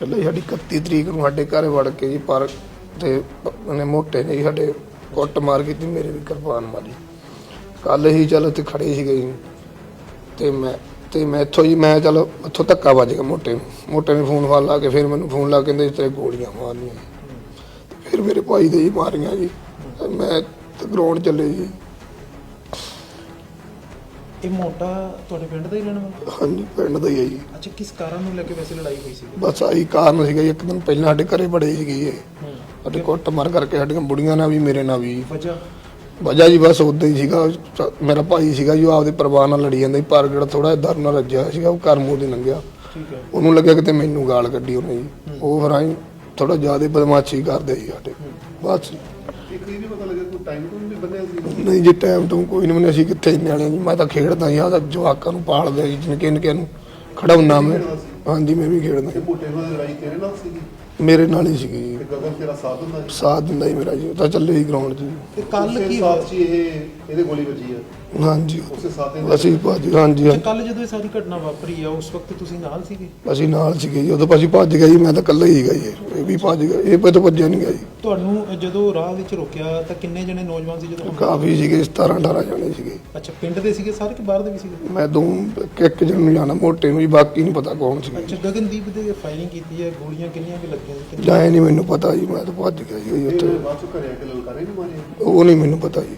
ਪਹਿਲਾਂ ਹੀ ਸਾਡੀ 31 ਤਰੀਕ ਨੂੰ ਸਾਡੇ ਘਰ ਵੜ ਕੇ ਜੀ ਪਰ ਤੇ ਉਹਨੇ ਮੋਟੇ ਨੇ ਜੀ ਸਾਡੇ ਕੁੱਟ ਮਾਰ ਕੀਤੀ, ਮੇਰੇ ਵੀ ਕਿਰਪਾਨ ਮਾਰੀ। ਕੱਲ ਹੀ ਚਲ ਉੱਥੇ ਖੜੇ ਸੀਗੇ ਜੀ। ਤੇ ਮੈਂ ਤੇ ਮੈਂ ਇੱਥੋਂ ਜੀ, ਮੈਂ ਚਲ ਇੱਥੋਂ ਧੱਕਾ ਵੱਜ ਗਿਆ ਮੋਟੇ ਨੂੰ। ਮੋਟੇ ਨੇ ਫੋਨ ਫਾਨ ਲਾ ਕੇ ਫਿਰ ਮੈਨੂੰ ਫੋਨ ਲਾ ਕੇ ਕਹਿੰਦੇ ਤੇਰੇ ਗੋਲੀਆਂ ਮਾਰਨੀਆਂ। ਫਿਰ ਮੇਰੇ ਭਾਈ ਦੇ ਜੀ ਮਾਰੀਆਂ ਜੀ। ਮੈਂ ਗਰਾਊਂਡ ਚੱਲੇ ਜੀ। ਇਹ ਮੋਟਾ ਤੁਹਾਡੇ ਪਿੰਡ ਦਾ ਹੀ ਰਹਿਣ ਵਾਲਾ? ਹਾਂਜੀ ਪਿੰਡ ਦਾ ਹੀ ਹੈ ਜੀ। ਅੱਛਾ ਕਿਸ ਕਾਰਨ ਨੂੰ ਲੈ ਕੇ ਵੈਸੇ ਲੜਾਈ ਹੋਈ ਸੀ? ਬਸ ਆਹੀ ਕਾਰਨ ਸੀਗਾ ਜੀ ਇੱਕ ਦਿਨ ਪਹਿਲਾਂ ਸਾਡੇ ਘਰੇ ਬੜੇ ਸੀਗੇ ਇਹ। ਸਾਡੇ ਕੁੱਟ ਮਾਰ ਕਰਕੇ ਸਾਡੀਆਂ ਬੁੜੀਆਂ ਨਾਲ ਵੀ ਮੇਰੇ ਨਾਲ ਵੀ। ਵਜ੍ਹਾ? ਵਜ੍ਹਾ ਜੀ ਬਸ ਉਦਾਂ ਹੀ ਸੀਗਾ ਮੇਰਾ ਭਾਈ ਸੀਗਾ ਜੀ ਆਪਦੇ ਪਰਿਵਾਰ ਨਾਲ ਲੜੀ ਜਾਂਦਾ ਸੀ ਪਰ ਜਿਹੜਾ ਥੋੜਾ ਦਰ ਨਾਲ ਰੱਜਿਆ ਸੀਗਾ ਉਹ ਘਰ ਮੂੰਹ ਦੀ ਲੰਘਿਆ। ਠੀਕ ਹੈ। ਉਹਨੂੰ ਲੱਗਿਆ ਕਿਤੇ ਮੈਨੂੰ ਗਾਲ ਕੱਢੀ ਉਹਨੇ ਜੀ। ਉਹ ਫਿਰ ਆਈ ਥੋੜਾ ਜ਼ਿਆਦਾ ਬਦਮਾਸ਼ੀ ਕਰਦੇ ਸੀ ਸਾਡੇ। ਬਸ। ਇੱਕ ਇਹ ਨਹੀਂ ਪਤਾ ਲੱਗਿਆ ਕੋਈ ਟਾਈਮ ਤੋਂ ਵੀ ਬੰਨਿਆ ਸੀ ਨਹੀਂ ਜੀ ਟਾਈਮ ਤੋਂ ਕੋਈ ਨਹੀਂ ਮੈਨੂੰ ਅਸੀਂ ਕਿੱਥੇ ਜੀ। ਮੈਂ ਤਾਂ ਖੇਡਦਾ ਜੀ ਆਦਾ ਜਵਾਕਾਂ ਨੂੰ ਪਾਲਦਾ ਜੀ ਜਿਨਕੇ ਨਿੱਕੇ ਨੂੰ। ਖੜਾਉਣਾ ਮੈਂ। ਹਾਂਜੀ ਮੈਂ ਵੀ ਖੇਡਦਾ ਤੇ ਮੋਟੇ ਨਾਲ ਲੜਾਈ ਤੇਰੇ ਨਾਲ ਸੀਗੀ ਮੇਰੇ ਨਾਲ ਹੀ ਸੀਗੀ ਜੀ। ਤੇ ਗਗਨ ਤੇਰਾ ਸਾਥ ਹੁੰਦਾ ਸੀ ਸਾਥ ਦਿੰਦਾ ਹੀ ਮੇਰਾ ਜੀ ਉਹ ਤਾਂ ਚੱਲੇ ਹੀ ਗਰਾਊਂਡ 'ਚ ਜੀ। ਤੇ ਕੱਲ ਕੀ ਸਾਥ 'ਚ ਹੀ ਇਹ ਇਹਦੇ ਗੋਲੀ ਵੱਜੀ ਆ। ਹਾਂਜੀ। ਉਸੇ ਸਾਥ ਅਸੀਂ ਭਾਜੀ ਹਾਂਜੀ ਹਾਂਜੀ। ਕੱਲ ਜਦੋਂ ਇਹ ਸਾਰੀ ਘਟਨਾ ਵਾਪਰੀ ਆ ਉਸ ਵਕਤ ਤੁਸੀਂ ਨਾਲ ਸੀਗੇ? ਅਸੀਂ ਨਾਲ ਸੀਗੇ ਜੀ ਉਦੋਂ ਅਸੀਂ ਭੱਜ ਗਏ ਜੀ ਮੈਂ ਤਾਂ ਇਕੱਲਾ ਹੀ ਸੀਗਾ ਜੀ। ਇਹ ਵੀ ਭੱਜ ਗਿਆ ਇਹ ਪੇ ਤਾਂ ਭੱਜਿਆ ਨਹੀਂ ਗਿਆ ਜੀ। ਤੁਹਾਨੂੰ ਜਦੋਂ ਰਾਹ ਵਿੱਚ ਰੋਕਿਆ ਤਾਂ ਕਿੰਨੇ ਜਣੇ ਨੌਜਵਾਨ ਸੀ ਜਦੋਂ ਕਾਫੀ ਸੀਗੇ 17 18 ਜਣੇ ਸੀਗੇ। ਅੱਛਾ ਪਿੰਡ ਦੇ ਸੀਗੇ ਸਾਰੇ ਕਿ ਬਾਹਰ ਦੇ ਵੀ ਸੀਗੇ? ਮੈਂ ਦੋ ਇੱਕ- ਜਣ ਨੂੰ ਜਾਣਾ ਮੋਟੇ ਨੂੰ ਜੀ ਬਾਕੀ ਨਹੀਂ ਪਤਾ ਕੌਣ ਸੀਗਾ ਅੱਛਾ ਗਗਨਦੀਪ ਦੇ ਫਾਇਰਿੰਗ ਕੀਤੀ ਹੈ ਗੋਲੀਆਂ ਕਿੰਨੀਆਂ ਵੀ ਲੱਗੀਆਂ ਸੀ ਨਹੀਂ ਮੈਨੂੰ ਪਤਾ ਜੀ ਮੈਂ ਤਾਂ ਭੱਜ ਗਿਆ ਜੀ ਉੱਥੇ। ਬਾਅਦ ਚੋਂ ਘਰੇ ਆ ਕੇ ਲਲਕਾਰੇ ਨਹੀਂ ਮਾਰੇ। ਉਹ ਨਹੀਂ ਮੈਨੂੰ ਪਤਾ ਜੀ।